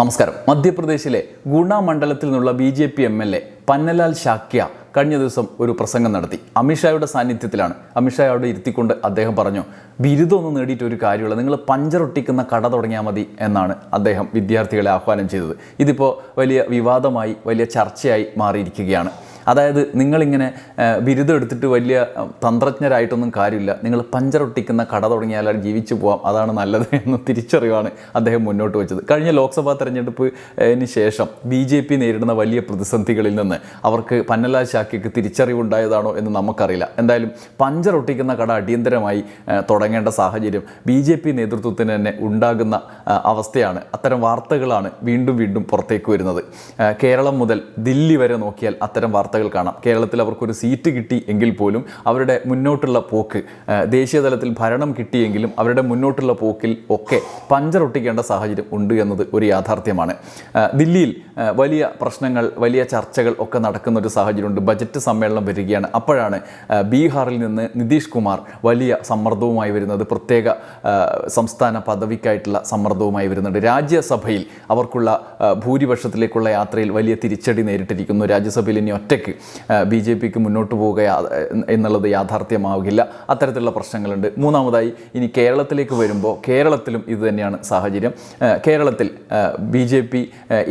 നമസ്കാരം. മധ്യപ്രദേശിലെ ഗുണ മണ്ഡലത്തിൽ നിന്നുള്ള B J P M L A Pannalal Shakya കഴിഞ്ഞ ദിവസം ഒരു പ്രസംഗം നടത്തി. അമിത്ഷായുടെ സാന്നിധ്യത്തിലാണ്. അമിത്ഷാ അവിടെ ഇരുത്തിക്കൊണ്ട് അദ്ദേഹം പറഞ്ഞു ബിരുദമൊന്നും നേടിയിട്ട് ഒരു കാര്യമുള്ള നിങ്ങൾ പഞ്ചറൊട്ടിക്കുന്ന കട തുടങ്ങിയാൽ മതി എന്നാണ് അദ്ദേഹം വിദ്യാർത്ഥികളെ ആഹ്വാനം ചെയ്തത്. ഇതിപ്പോൾ വലിയ വിവാദമായി വലിയ ചർച്ചയായി മാറിയിരിക്കുകയാണ്. അതായത് നിങ്ങളിങ്ങനെ ബിരുദം എടുത്തിട്ട് വലിയ തന്ത്രജ്ഞരായിട്ടൊന്നും കാര്യമില്ല. നിങ്ങൾ പഞ്ചറൊട്ടിക്കുന്ന കട തുടങ്ങിയാൽ ജീവിച്ചു പോകാം അതാണ് നല്ലത് എന്ന് തിരിച്ചറിവാണ് അദ്ദേഹം മുന്നോട്ട് വെച്ചത്. കഴിഞ്ഞ ലോക്സഭാ തെരഞ്ഞെടുപ്പിന് ശേഷം ബി ജെ പി നേരിടുന്ന വലിയ പ്രതിസന്ധികളിൽ നിന്ന് അവർക്ക് പന്നലാൽ ശാഖയ്ക്ക് തിരിച്ചറിവുണ്ടായതാണോ എന്ന് നമുക്കറിയില്ല. എന്തായാലും പഞ്ചറൊട്ടിക്കുന്ന കട അടിയന്തരമായി തുടങ്ങേണ്ട സാഹചര്യം ബി ജെ പി നേതൃത്വത്തിന് തന്നെ ഉണ്ടാകുന്ന അവസ്ഥയാണ്. അത്തരം വാർത്തകളാണ് വീണ്ടും വീണ്ടും പുറത്തേക്ക് വരുന്നത്. കേരളം മുതൽ ദില്ലി വരെ നോക്കിയാൽ അത്തരം വാർത്തകൾ കാണാം. കേരളത്തിൽ അവർക്കൊരു സീറ്റ് കിട്ടി എങ്കിൽ പോലും അവരുടെ മുന്നോട്ടുള്ള പോക്ക് ദേശീയ തലത്തിൽ ഭരണം കിട്ടിയെങ്കിലും അവരുടെ മുന്നോട്ടുള്ള പോക്കിൽ ഒക്കെ പഞ്ചറൊട്ടിക്കേണ്ട സാഹചര്യം ഉണ്ട് എന്നത് ഒരു യാഥാർത്ഥ്യമാണ്. ദില്ലിയിൽ വലിയ പ്രശ്നങ്ങൾ വലിയ ചർച്ചകൾ ഒക്കെ നടക്കുന്ന ഒരു സാഹചര്യമുണ്ട്. ബജറ്റ് സമ്മേളനം വരികയാണ്. അപ്പോഴാണ് ബീഹാറിൽ നിന്ന് നിതീഷ് കുമാർ വലിയ സമ്മർദ്ദവുമായി വരുന്നത്. പ്രത്യേക സംസ്ഥാന പദവിക്കായിട്ടുള്ള സമ്മർദ്ദവുമായി വരുന്നുണ്ട്. രാജ്യസഭയിൽ അവർക്കുള്ള ഭൂരിപക്ഷത്തിലേക്കുള്ള യാത്രയിൽ വലിയ തിരിച്ചടി നേരിട്ടിരിക്കുന്നു. രാജ്യസഭയിൽ ഇനി ഒറ്റയ്ക്ക് ബി ജെ പിക്ക് മുന്നോട്ട് പോവുക എന്നുള്ളത് യാഥാർത്ഥ്യമാവുകയില്ല. അത്തരത്തിലുള്ള പ്രശ്നങ്ങളുണ്ട്. മൂന്നാമതായി ഇനി കേരളത്തിലേക്ക് വരുമ്പോൾ കേരളത്തിലും ഇത് തന്നെയാണ് സാഹചര്യം. കേരളത്തിൽ B J P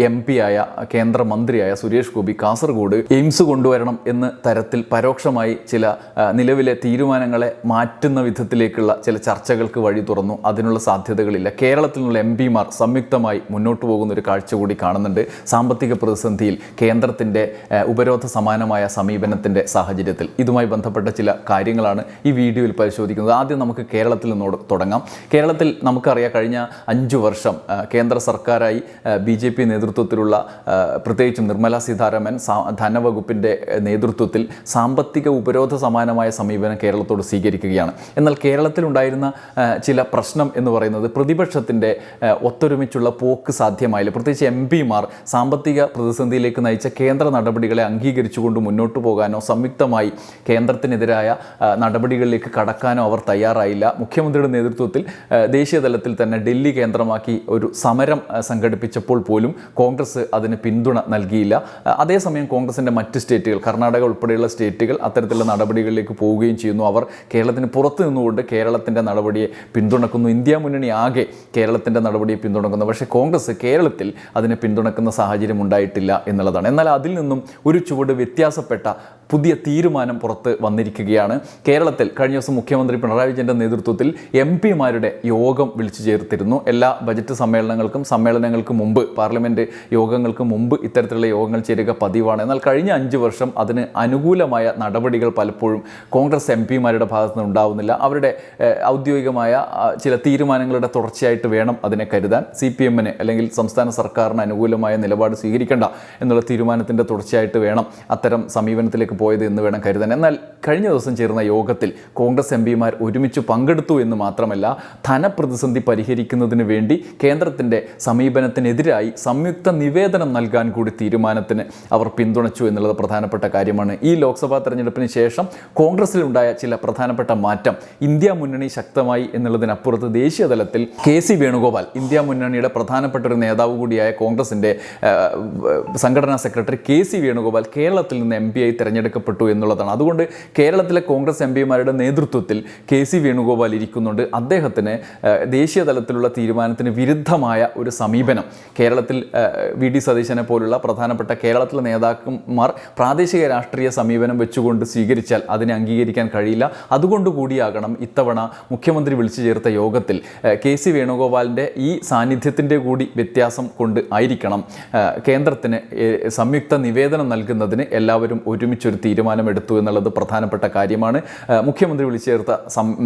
M P ആയ കേന്ദ്രമന്ത്രിയായ സുരേഷ് ഗോപി കാസർഗോഡ് എയിംസ് കൊണ്ടുവരണം എന്ന തരത്തിൽ പരോക്ഷമായി ചില നിലവിലെ തീരുമാനങ്ങളെ മാറ്റുന്ന വിധത്തിലേക്കുള്ള ചില ചർച്ചകൾക്ക് വഴി തുറന്നു. അതിനുള്ള സാധ്യതകളില്ല. കേരളത്തിൽ നിന്നുള്ള എം പിമാർ സംയുക്തമായി മുന്നോട്ട് പോകുന്ന ഒരു കാഴ്ച കൂടി കാണുന്നുണ്ട്. സാമ്പത്തിക പ്രതിസന്ധിയിൽ കേന്ദ്രത്തിന്റെ ഉപരോധ സമാനമായ സമീപനത്തിന്റെ സാഹചര്യത്തിൽ. ഇതുമായി ബന്ധപ്പെട്ട ചില കാര്യങ്ങളാണ് ഈ വീഡിയോയിൽ പരിശോധിക്കുന്നത്. ആദ്യം നമുക്ക് കേരളത്തിൽ നിന്നോട് തുടങ്ങാം. കേരളത്തിൽ നമുക്കറിയാം കഴിഞ്ഞ അഞ്ചു വർഷം കേന്ദ്ര സർക്കാരായി ബി ജെ പി നേതൃത്വത്തിലുള്ള പ്രത്യേകിച്ചും നിർമ്മല സീതാരാമൻ ധനവകുപ്പിന്റെ നേതൃത്വത്തിൽ സാമ്പത്തിക ഉപരോധ സമാനമായ സമീപനം കേരളത്തോട് സ്വീകരിക്കുകയാണ്. എന്നാൽ കേരളത്തിലുണ്ടായിരുന്ന ചില പ്രശ്നം എന്ന് പറയുന്നത് പ്രതിപക്ഷത്തിന്റെ ഒത്തൊരുമിച്ചുള്ള പോക്ക് സാധ്യമായില്ല. പ്രത്യേകിച്ച് എം പിമാർ സാമ്പത്തിക പ്രതിസന്ധിയിലേക്ക് നയിച്ച കേന്ദ്ര നടപടികളെ അംഗീകരിച്ചുകൊണ്ട് മുന്നോട്ട് പോകാനോ സംയുക്തമായി കേന്ദ്രത്തിനെതിരായ നടപടികളിലേക്ക് കടക്കാനോ അവർ തയ്യാറായില്ല. മുഖ്യമന്ത്രിയുടെ നേതൃത്വത്തിൽ ദേശീയ തലത്തിൽ തന്നെ ഡൽഹി കേന്ദ്രമാക്കി ഒരു സമരം സംഘടിപ്പിച്ചപ്പോൾ പോലും കോൺഗ്രസ് അതിന് പിന്തുണ നൽകിയില്ല. അതേസമയം കോൺഗ്രസിന്റെ മറ്റ് സ്റ്റേറ്റുകൾ കർണാടക ഉൾപ്പെടെയുള്ള സ്റ്റേറ്റുകൾ അത്തരത്തിലുള്ള നടപടികളിലേക്ക് പോവുകയും ചെയ്യുന്നു. അവർ കേരളത്തിന് പുറത്തു നിന്നുകൊണ്ട് കേരളത്തിന്റെ നടപടിയെ പിന്തുണക്കുന്നു. ഇന്ത്യ മുന്നണി ആകെ കേരളത്തിന്റെ നടപടിയെ പിന്തുണക്കുന്നു. പക്ഷേ കോൺഗ്രസ് കേരളത്തിൽ അതിനെ പിന്തുണക്കുന്ന സാഹചര്യം ഉണ്ടായിട്ടില്ല എന്നുള്ളതാണ്. എന്നാൽ അതിൽ നിന്നും ഒരു ചുവട് വ്യത്യാസപ്പെട്ട പുതിയ തീരുമാനം പുറത്ത് വന്നിരിക്കുകയാണ്. കേരളത്തിൽ കഴിഞ്ഞ ദിവസം മുഖ്യമന്ത്രി പിണറായി വിജയന്റെ നേതൃത്വത്തിൽ എം പിമാരുടെ യോഗം വിളിച്ചു ചേർത്തിരുന്നു. എല്ലാ ബജറ്റ് സമ്മേളനങ്ങൾക്കും സമ്മേളനങ്ങൾക്ക് മുമ്പ് പാർലമെന്റ് യോഗങ്ങൾക്ക് മുമ്പ് ഇത്തരത്തിലുള്ള യോഗങ്ങൾ ചേരുക പതിവാണ്. എന്നാൽ കഴിഞ്ഞ അഞ്ച് വർഷം അതിന് അനുകൂലമായ നടപടികൾ പലപ്പോഴും കോൺഗ്രസ് എം പിമാരുടെ ഭാഗത്തു നിന്ന് ഉണ്ടാവുന്നില്ല. അവരുടെ ഔദ്യോഗികമായ ചില തീരുമാനങ്ങളുടെ തുടർച്ചയായിട്ട് വേണം അതിനെ കരുതാൻ. സി പി എമ്മിന് അല്ലെങ്കിൽ സംസ്ഥാന സർക്കാരിന് അനുകൂലമായ നിലപാട് സ്വീകരിക്കേണ്ട എന്നുള്ള തീരുമാനത്തിന്റെ തുടർച്ചയായിട്ട് വേണം അത്തരം സമീപനത്തിലേക്ക് പോയത് എന്ന് വേണം കരുതാൻ. എന്നാൽ കഴിഞ്ഞ ദിവസം ചേർന്ന യോഗത്തിൽ കോൺഗ്രസ് എം പിമാർ ഒരുമിച്ച് പങ്കെടുത്തു എന്ന് മാത്രമല്ല ധനപ്രതിസന്ധി പരിഹരിക്കുന്നതിന് വേണ്ടി കേന്ദ്രത്തിന്റെ സമീപനത്തിനെതിരായി സംയുക്ത നിവേദനം നൽകാൻ കൂടി തീരുമാനത്തിന് അവർ പിന്തുണച്ചു എന്നുള്ളത് പ്രധാനപ്പെട്ട കാര്യമാണ്. ഈ ലോക്സഭാ തെരഞ്ഞെടുപ്പിന് ശേഷം കോൺഗ്രസിലുണ്ടായ ചില പ്രധാനപ്പെട്ട മാറ്റം ഇന്ത്യ മുന്നണി ശക്തമായി എന്നുള്ളതിനപ്പുറത്ത് ദേശീയ തലത്തിൽ കെ സി വേണുഗോപാൽ ഇന്ത്യ മുന്നണിയുടെ പ്രധാനപ്പെട്ട ഒരു നേതാവ് കൂടിയായ കോൺഗ്രസിന്റെ സംഘടനാ സെക്രട്ടറി കെ സി വേണുഗോപാൽ കേരളത്തിൽ നിന്ന് എം പി ആയി തിരഞ്ഞെടുക്കപ്പെട്ടു എന്നുള്ളതാണ്. അതുകൊണ്ട് കേരളത്തിലെ കോൺഗ്രസ് എം പിമാരുടെ നേതൃത്വത്തിൽ കെ സി വേണുഗോപാൽ ഇരിക്കുന്നുണ്ട്. അദ്ദേഹത്തിന് ദേശീയ തലത്തിലുള്ള തീരുമാനത്തിന് വിരുദ്ധമായ ഒരു സമീപനം. കേരളത്തിൽ വി ഡി സതീശനെ പോലുള്ള പ്രധാനപ്പെട്ട കേരളത്തിലെ നേതാക്കന്മാർ പ്രാദേശിക രാഷ്ട്രീയ സമീപനം വെച്ചുകൊണ്ട് സ്വീകരിച്ചാൽ അതിനെ അംഗീകരിക്കാൻ കഴിയില്ല. അതുകൊണ്ട് കൂടിയാകണം ഇത്തവണ മുഖ്യമന്ത്രി വിളിച്ചു ചേർത്ത യോഗത്തിൽ. കെ സി വേണുഗോപാലിന്റെ ഈ സാന്നിധ്യത്തിന്റെ കൂടി വ്യത്യാസം കൊണ്ട് ആയിരിക്കണം കേന്ദ്രത്തിന് സംയുക്ത നിവേദനം നൽകുന്നതിന് എല്ലാവരും ഒരുമിച്ചൊരു തീരുമാനമെടുത്തു എന്നുള്ളത് പ്രധാനപ്പെട്ട കാര്യമാണ്. മുഖ്യമന്ത്രി വിളിച്ചേർത്ത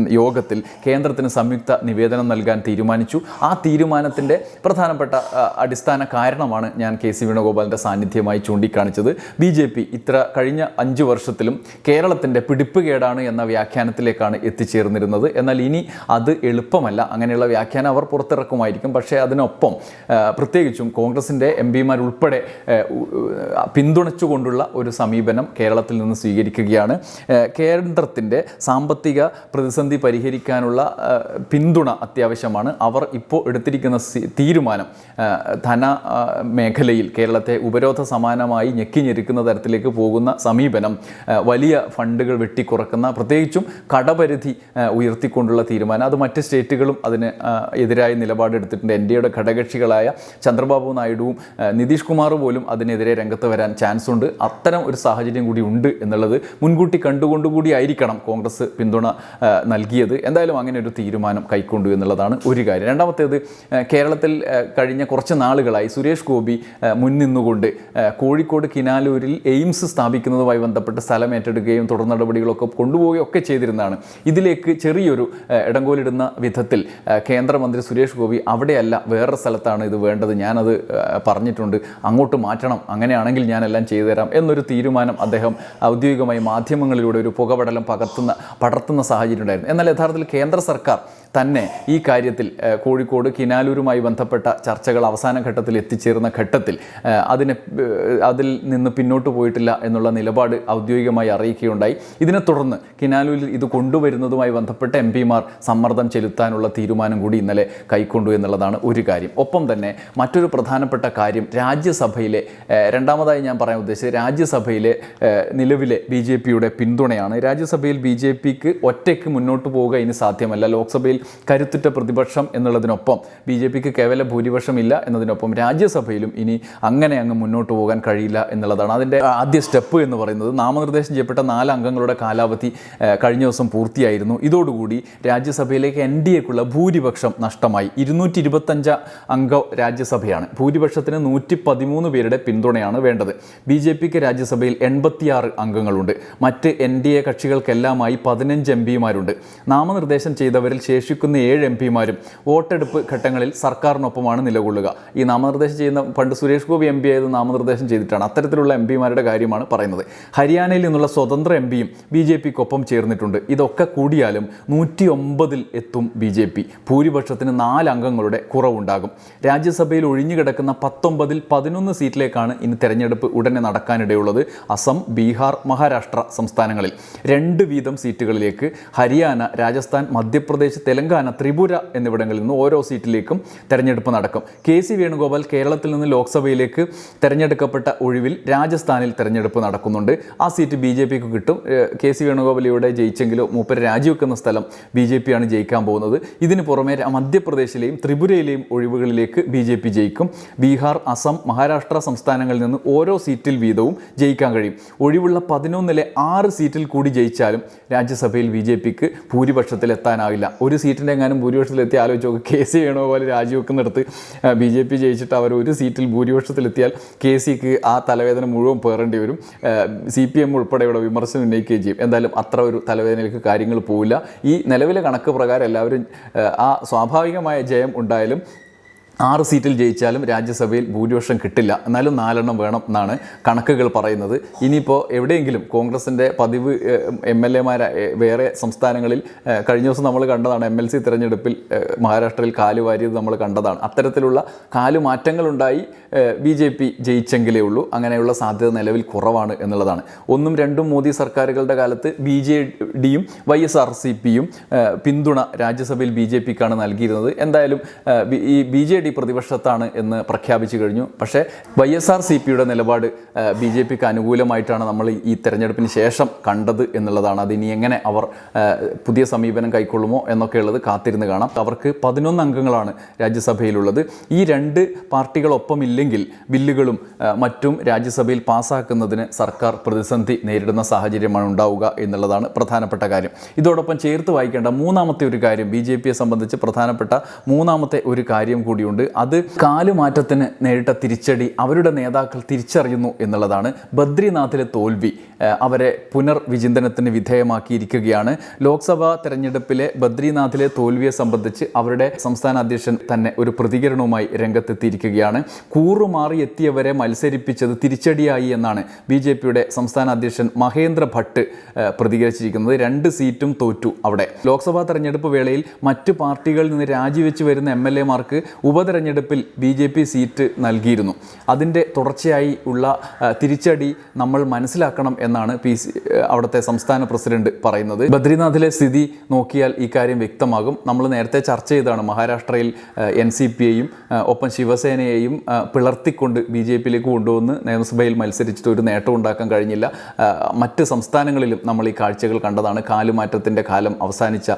യോഗത്തിൽ കേന്ദ്രത്തിന് സംയുക്ത നിവേദനം നൽകാൻ തീരുമാനിച്ചു. ആ തീരുമാനത്തിന്റെ പ്രധാനപ്പെട്ട അടിസ്ഥാന കാരണമാണ് ഞാൻ കെ സി വേണുഗോപാലിന്റെ സാന്നിധ്യമായി ചൂണ്ടിക്കാണിച്ചത്. ബി ജെ പി ഇത്ര കഴിഞ്ഞ അഞ്ച് വർഷത്തിലും കേരളത്തിന്റെ പിടിപ്പുകേടാണ് എന്ന വ്യാഖ്യാനത്തിലേക്കാണ് എത്തിച്ചേർന്നിരുന്നത്. എന്നാൽ ഇനി അത് എളുപ്പമല്ല. അങ്ങനെയുള്ള വ്യാഖ്യാനം അവർ പുറത്തിറക്കുമായിരിക്കും. പക്ഷേ അതിനൊപ്പം പ്രത്യേകിച്ചും കോൺഗ്രസിന്റെ എം പിമാരുൾപ്പെടെ പിന്തുണച്ചുകൊണ്ടുള്ള ഒരു സമീപനം കേരളത്തിൽ നിന്ന് സ്വീകരിക്കുകയാണ്. കേന്ദ്രത്തിന്റെ സാമ്പത്തിക പ്രതിസന്ധി പരിഹരിക്കാനുള്ള പിന്തുണ അത്യാവശ്യമാണ്. അവർ ഇപ്പോൾ എടുത്തിരിക്കുന്ന തീരുമാനം ധന മേഖലയിൽ കേരളത്തെ ഉപരോധ സമാനമായി ഞെക്കിഞ്ഞെരുക്കുന്ന തരത്തിലേക്ക് പോകുന്ന സമീപനം വലിയ ഫണ്ടുകൾ വെട്ടിക്കുറക്കുന്ന പ്രത്യേകിച്ചും കടപരിധി ഉയർത്തിക്കൊണ്ടുള്ള തീരുമാനം. അത് മറ്റ് സ്റ്റേറ്റുകളും അതിന് എതിരായ നിലപാടെടുത്തിട്ടുണ്ട് എൻ ഡി എയുടെ ഘടകകക്ഷികളായ ചന്ദ്രബാബു നായിഡുവും നിതീഷ് കുമാർ പോലും അതിനെതിരെ രംഗത്ത് വരാൻ ചാൻസ് ഉണ്ട് അത്തരം ഒരു സാഹചര്യം കൂടി ഉണ്ട് എന്നുള്ളത് മുൻകൂട്ടി കണ്ടുകൊണ്ടുകൂടി ആയിരിക്കണം കോൺഗ്രസ് പിന്തുണ നൽകിയത്. എന്തായാലും അങ്ങനെ ഒരു തീരുമാനം കൈക്കൊണ്ടു എന്നുള്ളതാണ് ഒരു കാര്യം. രണ്ടാമത്തേത് കേരളത്തിൽ കഴിഞ്ഞ കുറച്ച് നാളുകളായി സുരേഷ് ഗോപി മുൻനിന്നുകൊണ്ട് കോഴിക്കോട് കിനാലൂരിൽ എയിംസ് സ്ഥാപിക്കുന്നതുമായി ബന്ധപ്പെട്ട് സ്ഥലം ഏറ്റെടുക്കുകയും തുടർ നടപടികളൊക്കെ കൊണ്ടുപോവുകയും ഒക്കെ ചെയ്തിരുന്നതാണ്. ഇതിലേക്ക് ചെറിയൊരു ഇടങ്കോലിടുന്ന വിധത്തിൽ കേന്ദ്രമന്ത്രി സുരേഷ് ഗോപി അവിടെയല്ല വേറെ സ്ഥലത്താണ് ഇത് വേണ്ടത്. ഞാനത് പറഞ്ഞിട്ടുണ്ട്. അങ്ങോട്ട് മാറ്റണം. അങ്ങനെയാണെങ്കിൽ ഞാനെല്ലാം ചെയ്തു തരാം എന്നൊരു തീരുമാനം അദ്ദേഹം ഔദ്യോഗികമായി മാധ്യമങ്ങളിലൂടെ ഒരു പുകപടലം പകർത്തുന്ന പടർത്തുന്ന സാഹചര്യം ഉണ്ടായിരുന്നു. എന്നാൽ യഥാർത്ഥത്തിൽ കേന്ദ്ര സർക്കാർ തന്നെ ഈ കാര്യത്തിൽ കോഴിക്കോട് കിനാലൂരുമായി ബന്ധപ്പെട്ട ചർച്ചകൾ അവസാന ഘട്ടത്തിൽ എത്തിച്ചേർന്ന ഘട്ടത്തിൽ അതിനെ അതിൽ നിന്ന് പിന്നോട്ട് പോയിട്ടില്ല എന്നുള്ള നിലപാട് ഔദ്യോഗികമായി അറിയിക്കുകയുണ്ടായി. ഇതിനെ തുടർന്ന് കിനാലൂരിൽ ഇത് കൊണ്ടുവരുന്നതുമായി ബന്ധപ്പെട്ട എം പിമാർ സമ്മർദ്ദം ചെലുത്താനുള്ള തീരുമാനം കൂടി ഇന്നലെ കൈക്കൊണ്ടു എന്നുള്ളതാണ് ഒരു കാര്യം. ഒപ്പം തന്നെ മറ്റൊരു പ്രധാനപ്പെട്ട കാര്യം രാജ്യസഭയിലെ രണ്ടാമതായി ഞാൻ പറയാൻ ഉദ്ദേശിച്ചത് രാജ്യസഭയിലെ നിലവിലെ ബി ജെ പിയുടെ പിന്തുണയാണ്. രാജ്യസഭയിൽ ബി ജെ പിക്ക് ഒറ്റയ്ക്ക് മുന്നോട്ട് പോവുക ഇനി സാധ്യമല്ല. ലോക്സഭയിൽ കരുത്തുറ്റ പ്രതിപക്ഷം എന്നുള്ളതിനൊപ്പം ബി ജെ പിക്ക് കേവല ഭൂരിപക്ഷം ഇല്ല എന്നതിനൊപ്പം രാജ്യസഭയിലും ഇനി അങ്ങനെ അങ്ങ് മുന്നോട്ട് പോകാൻ കഴിയില്ല എന്നുള്ളതാണ് അതിന്റെ ആദ്യ സ്റ്റെപ്പ് എന്ന് പറയുന്നത്. നാമനിർദ്ദേശം ചെയ്യപ്പെട്ട നാല് അംഗങ്ങളുടെ കാലാവധി കഴിഞ്ഞ ദിവസം പൂർത്തിയായിരുന്നു. ഇതോടുകൂടി രാജ്യസഭയിലേക്ക് എൻ ഡി എക്കുള്ള ഭൂരിപക്ഷം നഷ്ടമായി. ഇരുന്നൂറ്റി ഇരുപത്തഞ്ച് അംഗ രാജ്യസഭയാണ്. ഭൂരിപക്ഷത്തിന് നൂറ്റി പതിമൂന്ന് പേരുടെ പിന്തുണയാണ് വേണ്ടത്. ബി ജെ പിക്ക് രാജ്യസഭയിൽ എൺപത്തിയാറ് അംഗങ്ങളുണ്ട്. മറ്റ് എൻ ഡി എ കക്ഷികൾക്കെല്ലാമായി പതിനഞ്ച് എം പിമാരുണ്ട്. നാമനിർദ്ദേശം ചെയ്തവരിൽ ശേഷിക്കുന്ന ഏഴ് എം പിമാരും വോട്ടെടുപ്പ് ഘട്ടങ്ങളിൽ സർക്കാരിനൊപ്പമാണ് നിലകൊള്ളുക. ഈ നാമനിർദ്ദേശം ചെയ്യുന്ന പണ്ട് സുരേഷ് ഗോപി എം പി ആയത് നാമനിർദ്ദേശം ചെയ്തിട്ടാണ്. അത്തരത്തിലുള്ള എം പിമാരുടെ കാര്യമാണ് പറയുന്നത്. ഹരിയാനയിൽ നിന്നുള്ള സ്വതന്ത്ര എം പിയും ബി ജെ പിക്കൊപ്പം ചേർന്നിട്ടുണ്ട്. ഇതൊക്കെ കൂടിയാലും നൂറ്റി ഒമ്പതിൽ എത്തും ബി ജെ പി. ഭൂരിപക്ഷത്തിന് നാല് അംഗങ്ങളുടെ കുറവുണ്ടാകും. രാജ്യസഭയിൽ ഒഴിഞ്ഞുകിടക്കുന്ന പത്തൊമ്പതിൽ പതിനൊന്ന് സീറ്റിലേക്കാണ് ഇനി തെരഞ്ഞെടുപ്പ് ഉടനെ നടക്കാനിടയുള്ളത്. അസം ബീഹാർ മഹാരാഷ്ട്ര സംസ്ഥാനങ്ങളിൽ. രണ്ട് വീതം സീറ്റുകളിലേക്ക് ഹരിയാന രാജസ്ഥാൻ മധ്യപ്രദേശ് തെലങ്കാന ത്രിപുര എന്നിവിടങ്ങളിൽ നിന്ന് ഓരോ സീറ്റിലേക്കും തെരഞ്ഞെടുപ്പ് നടക്കും. കെ സി വേണുഗോപാൽ കേരളത്തിൽ നിന്ന് ലോക്സഭയിലേക്ക് തെരഞ്ഞെടുക്കപ്പെട്ട ഒഴിവിൽ രാജസ്ഥാനിൽ തെരഞ്ഞെടുപ്പ് നടക്കുന്നുണ്ട്. ആ സീറ്റ് ബി ജെ പിക്ക് കിട്ടും. കെ സി വേണുഗോപാൽ ഇവിടെ ജയിച്ചെങ്കിലും മൂപ്പര് രാജിവെക്കുന്ന സ്ഥലം ബി ജെ പി ആണ് ജയിക്കാൻ പോകുന്നത്. ഇതിന് പുറമെ മധ്യപ്രദേശിലെയും ത്രിപുരയിലെയും ഒഴിവുകളിലേക്ക് ബി ജെ പി ജയിക്കും. ബീഹാർ അസം മഹാരാഷ്ട്ര സംസ്ഥാനങ്ങളിൽ നിന്ന് ഓരോ സീറ്റിൽ വീതവും ജയിക്കാൻ കഴിയും. ഒഴിവുള്ള പതിനൊന്നിലെ ആറ് സീറ്റിൽ കൂടി ജയിച്ചാലും രാജ്യസഭയിൽ ബി ജെ പിക്ക് ഭൂരിപക്ഷത്തിൽ എത്താനാവില്ല ഒരു സീറ്റിന്റെ എങ്ങാനും ഭൂരിപക്ഷത്തിലെത്തി ആലോചിച്ച് നോക്കുക കെ സി വേണുഗോപാൽ രാജിവെക്കുന്നിടത്ത് ബി ജെ പി ജയിച്ചിട്ട് അവർ ഒരു സീറ്റിൽ ഭൂരിപക്ഷത്തിലെത്തിയാൽ കെ സിക്ക് ആ തലവേദന മുഴുവൻ പേറേണ്ടി വരും. സി പി എം ഉൾപ്പെടെ ഇവിടെ വിമർശനം ഉന്നയിക്കുകയും ചെയ്യും. എന്തായാലും അത്ര ഒരു തലവേദനയിലേക്ക് കാര്യങ്ങൾ പോവില്ല. ഈ നിലവിലെ കണക്ക് പ്രകാരം എല്ലാവരും ആ സ്വാഭാവികമായ ജയം ഉണ്ടായാലും ആറ് സീറ്റിൽ ജയിച്ചാലും രാജ്യസഭയിൽ ഭൂരിപക്ഷം കിട്ടില്ല. എന്നാലും നാലെണ്ണം വേണം എന്നാണ് കണക്കുകൾ പറയുന്നത്. ഇനിയിപ്പോൾ എവിടെയെങ്കിലും കോൺഗ്രസിന്റെ പതിവ് എം എൽ എമാരെ വേറെ സംസ്ഥാനങ്ങളിൽ കഴിഞ്ഞ ദിവസം നമ്മൾ കണ്ടതാണ് എം എൽ സി തിരഞ്ഞെടുപ്പിൽ മഹാരാഷ്ട്രയിൽ കാലുവാരിയത് നമ്മൾ കണ്ടതാണ്. അത്തരത്തിലുള്ള കാലുമാറ്റങ്ങളുണ്ടായി ബി ജെ പി ജയിച്ചെങ്കിലേ ഉള്ളൂ. അങ്ങനെയുള്ള സാധ്യത നിലവിൽ കുറവാണ് എന്നുള്ളതാണ്. ഒന്നും രണ്ടും മോദി സർക്കാരുകളുടെ കാലത്ത് ബി ജെ ഡിയും വൈ എസ് ആർ സി പിയും പിന്തുണ രാജ്യസഭയിൽ ബി ജെ പിക്കാണ് നൽകിയിരുന്നത്. എന്തായാലും ഈ ബി ജെ ഡി പ്രതിപക്ഷത്താണ് എന്ന് പ്രഖ്യാപിച്ചു കഴിഞ്ഞു. പക്ഷേ വൈ എസ് ആർ സി പിയുടെ നിലപാട് ബി ജെ പിക്ക് അനുകൂലമായിട്ടാണ് നമ്മൾ ഈ തെരഞ്ഞെടുപ്പിന് ശേഷം കണ്ടത് എന്നുള്ളതാണ്. അതിനി എങ്ങനെ അവർ പുതിയ സമീപനം കൈക്കൊള്ളുമോ എന്നൊക്കെയുള്ളത് കാത്തിരുന്ന് കാണാം. അവർക്ക് പതിനൊന്ന് അംഗങ്ങളാണ് രാജ്യസഭയിലുള്ളത്. ഈ രണ്ട് പാർട്ടികളൊപ്പം ഇല്ലെങ്കിൽ ബില്ലുകളും മറ്റും രാജ്യസഭയിൽ പാസ്സാക്കുന്നതിന് സർക്കാർ പ്രതിസന്ധി നേരിടുന്ന സാഹചര്യമാണ് ഉണ്ടാവുക എന്നുള്ളതാണ് പ്രധാനപ്പെട്ട കാര്യം. ഇതോടൊപ്പം ചേർത്ത് വായിക്കേണ്ട മൂന്നാമത്തെ ഒരു കാര്യം ബി ജെ പിയെ സംബന്ധിച്ച് പ്രധാനപ്പെട്ട മൂന്നാമത്തെ ഒരു കാര്യം കൂടിയുണ്ട്. അത് കാലുമാറ്റത്തിന് നേരിട്ട തിരിച്ചടി അവരുടെ നേതാക്കൾ തിരിച്ചറിയുന്നു എന്നുള്ളതാണ്. ബദ്രിനാഥിലെ തോൽവി അവരെ പുനർവിചിന്തനത്തിന് വിധേയമാക്കിയിരിക്കുകയാണ്. ലോക്സഭാ തെരഞ്ഞെടുപ്പിലെ ബദ്രിനാഥിലെ തോൽവിയെ സംബന്ധിച്ച് അവരുടെ സംസ്ഥാന അധ്യക്ഷൻ തന്നെ ഒരു പ്രതികരണവുമായി രംഗത്തെത്തിയിരിക്കുകയാണ്. കൂറുമാറി എത്തിയവരെ മത്സരിപ്പിച്ചത് തിരിച്ചടിയായി എന്നാണ് ബി ജെ പിയുടെ സംസ്ഥാന അധ്യക്ഷൻ മഹേന്ദ്ര ഭട്ട് പ്രതികരിച്ചിരിക്കുന്നത്. രണ്ട് സീറ്റും തോറ്റു അവിടെ. ലോക്സഭാ തെരഞ്ഞെടുപ്പ് വേളയിൽ മറ്റു പാർട്ടികളിൽ നിന്ന് രാജിവെച്ച് വരുന്ന എം എൽ എമാർക്ക് ഉപതെരഞ്ഞെടുപ്പിൽ ബി ജെ പി സീറ്റ് നൽകിയിരുന്നു. അതിന്റെ തുടർച്ചയായി ഉള്ള തിരിച്ചടി നമ്മൾ മനസ്സിലാക്കണം എന്നാണ് പി സി അവിടുത്തെ സംസ്ഥാന പ്രസിഡന്റ് പറയുന്നത്. ബദ്രിനാഥിലെ സ്ഥിതി നോക്കിയാൽ ഈ കാര്യം വ്യക്തമാകും. നമ്മൾ നേരത്തെ ചർച്ച ചെയ്താണ് മഹാരാഷ്ട്രയിൽ എൻ സി പിയെയും ഒപ്പം ശിവസേനയെയും പിളർത്തിക്കൊണ്ട് ബി ജെ പിയിലേക്ക് കൊണ്ടുവന്ന് നിയമസഭയിൽ മത്സരിച്ചിട്ട് ഒരു നേട്ടം ഉണ്ടാക്കാൻ കഴിഞ്ഞില്ല. മറ്റ് സംസ്ഥാനങ്ങളിലും നമ്മൾ ഈ കാഴ്ചകൾ കണ്ടതാണ്. കാലുമാറ്റത്തിന്റെ കാലം അവസാനിച്ച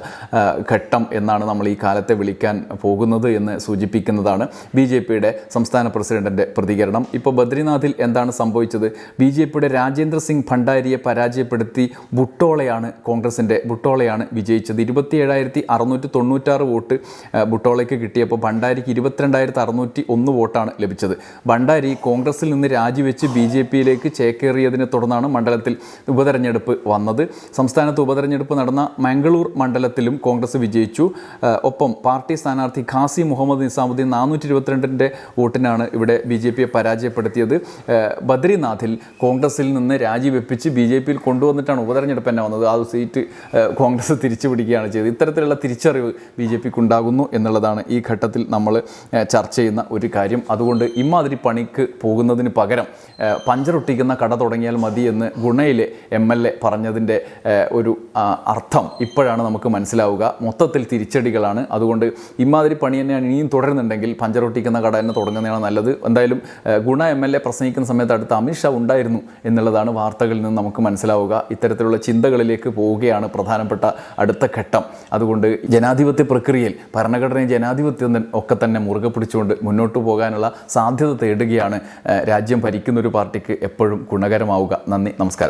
ഘട്ടം എന്നാണ് നമ്മൾ ഈ കാലത്തെ വിളിക്കാൻ പോകുന്നത് എന്ന് സൂചിപ്പിക്കുന്നതാണ് ബി ജെ പിയുടെ സംസ്ഥാന പ്രസിഡന്റിന്റെ പ്രതികരണം. ഇപ്പോൾ ബദ്രിനാഥിൽ എന്താണ് സംഭവിച്ചത്? ബി ജെ പിയുടെ രാജേന്ദ്ര സിംഗ് ഭണ്ഡാരിയെ പരാജയപ്പെടുത്തി ബുട്ടോളയാണ് കോൺഗ്രസിന്റെ ബുട്ടോളയാണ് വിജയിച്ചത്. ഇരുപത്തി ഏഴായിരത്തി അറുന്നൂറ്റി തൊണ്ണൂറ്റാറ് വോട്ട് ബുട്ടോളയ്ക്ക് കിട്ടിയപ്പോൾ ഭണ്ഡാരിക്ക് ഇരുപത്തിരണ്ടായിരത്തി അറുന്നൂറ്റി ഒന്ന് വോട്ടാണ് ലഭിച്ചത്. ഭണ്ഡാരി കോൺഗ്രസിൽ നിന്ന് രാജിവെച്ച് ബി ജെ പിയിലേക്ക് ചേക്കേറിയതിനെ തുടർന്നാണ് മണ്ഡലത്തിൽ ഉപതെരഞ്ഞെടുപ്പ് വന്നത്. സംസ്ഥാനത്ത് ഉപതെരഞ്ഞെടുപ്പ് നടന്ന മംഗളൂർ മണ്ഡലത്തിലും കോൺഗ്രസ് വിജയിച്ചു. ഒപ്പം പാർട്ടി സ്ഥാനാർത്ഥി ഖാസി മുഹമ്മദ് നിസാമുദ്ദീൻ നാനൂറ്റി ഇരുപത്തിരണ്ടിന്റെ വോട്ടിനാണ് ഇവിടെ ബി ജെ പിയെ പരാജയപ്പെടുത്തിയത്. ബദ്രിനാഥിൽ കോൺഗ്രസിൽ നിന്ന് രാജിവെപ്പിച്ച് ബി ജെ പിയിൽ കൊണ്ടുവന്നിട്ടാണ് ഉപതെരഞ്ഞെടുപ്പ് തന്നെ വന്നത്. ആ സീറ്റ് കോൺഗ്രസ് തിരിച്ചു പിടിക്കുകയാണ് ചെയ്തത്. ഇത്തരത്തിലുള്ള തിരിച്ചറിവ് ബി ജെ പിക്ക് ഉണ്ടാകുന്നു എന്നുള്ളതാണ് ഈ ഘട്ടത്തിൽ നമ്മൾ ചർച്ച ചെയ്യുന്ന ഒരു കാര്യം. അതുകൊണ്ട് ഇമാതിരി പണിക്ക് പോകുന്നതിന് പകരം പഞ്ചറൊട്ടിക്കുന്ന കട തുടങ്ങിയാൽ മതി എന്ന് ഗുണയിലെ എം എൽ എ പറഞ്ഞതിന്റെ ഒരു അർത്ഥം ഇപ്പോഴാണ് നമുക്ക് മനസ്സിലാവുക. മൊത്തത്തിൽ തിരിച്ചടികളാണ്. അതുകൊണ്ട് ഇമാതിരി പണി തന്നെയാണ് ഇനിയും തുടരുന്നുണ്ടെങ്കിൽ പഞ്ചറൊട്ടിക്കുന്ന കട തന്നെ തുടങ്ങുന്നതാണ് നല്ലത്. എന്തായാലും ഗുണ എം എൽ എ പ്രസംഗിക്കുന്ന സമയത്ത് അടുത്ത് അമിത്ഷാ ഉണ്ടായിരുന്നു എന്നുള്ളതാണ് വാർത്തകളിൽ നിന്ന് നമുക്ക് മനസ്സിലാവുക. ഇത്തരത്തിലുള്ള ചിന്തകളിലേക്ക് പോവുകയാണ് പ്രധാനപ്പെട്ട അടുത്ത ഘട്ടം. അതുകൊണ്ട് ജനാധിപത്യ പ്രക്രിയയിൽ ഭരണഘടനയും ജനാധിപത്യം ഒക്കെ തന്നെ മുറുകെ പിടിച്ചുകൊണ്ട് മുന്നോട്ട് പോകാനുള്ള സാധ്യത തേടുകയാണ് രാജ്യം ഭരിക്കുന്ന ഒരു പാർട്ടിക്ക് എപ്പോഴും ഗുണകരമാവുക. നന്ദി നമസ്കാരം.